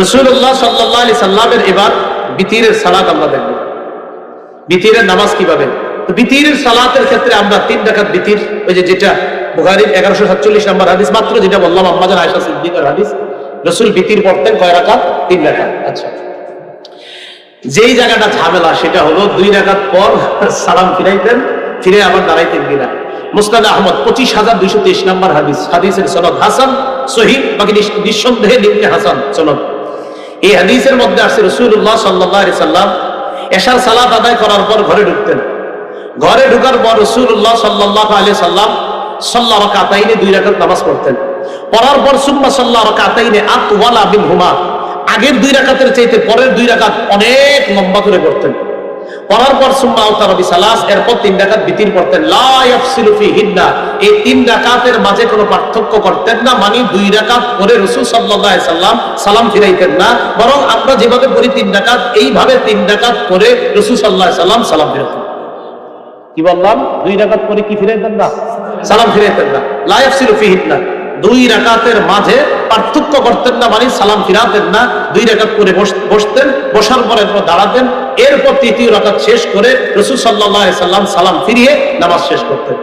রসুল্লাহ সাল্লাহ আলি সাল্লামের এবার বিতিরের সালাত আমরা দেখব। বিতিরের নামাজ কীভাবে? তো বিতিরের সালাতের ক্ষেত্রে আমরা তিন রাকাত বিতির, ওই যে যেটা বুখারির এগারোশো সাতচল্লিশ নম্বর হাদিস, মাত্র যেটা বললাম আম্মাজান আয়সা সিদ্দিকের হাদিস, রসুল বিতির পড়তেন কয় রাকাত? তিন রাকাত। আচ্ছা। যেই জায়গাটা ঝামেলা, সেটা হলো দুই রাকাত পর সালাম ফিরাইতেন, ফিরে আবার দাঁড়াইতেন কিনা? মুস্তাদ আহমদ, পঁচিশ হাজার দুইশো তেইশ নম্বর হাদিস। হাদিসের সনদ হাসান, সহি, বাকি নিঃসন্দেহে নিম্নে হাসান সনদ। এই হাদিসের মধ্যে আসছে রসুল্লাহ সাল্লাহ সাল্লাম এশার সালাত আদায় করার পর ঘরে ঢুকতেন। ঘরে ঢুকার পর রসুল্লাহ সাল্লাহ আলি সাল্লাম সাল্লাহ কাতাইনে দুই রাকাত নামাজ পড়তেন। পড়ার পর সুম্মা সাল্লাহ কাতাইনে আতওয়ালা বিন হুমা আগের দুই রাকাতের চাইতে পরের দুই রাকাত অনেক লম্বা করে পড়তেন। পড়ার পর সুম্মা সালাস, এরপর তিন বিতির পড়তেন হিন্না এই তিন মাঝে কোনো পার্থক্য করতেন না মানে দুই পরে সাল্লাম সালাম ফিরাইতেন না, বরং আমরা যেভাবে পড়ি তিন এইভাবে তিন আলাইহি সাল্লাম সালাম ফিরাতেন। কি বললাম? দুই রাকাত পরে কি ফিরাইতেন না? সালাম ফিরাইতেন না। লা ইয়াফসিলু হিন্না দুই রাকাতের মাঝে পার্থক্য করতেন না মানে সালাম ফিরাতেন না। দুই রাকাত করে বস- বসতেন, বসার পরে এরপর দাঁড়াতেন। এরপর তৃতীয় রাকাত শেষ করে রসুল সাল্লাহ সাল্লাম সালাম ফিরিয়ে নামাজ শেষ করতেন।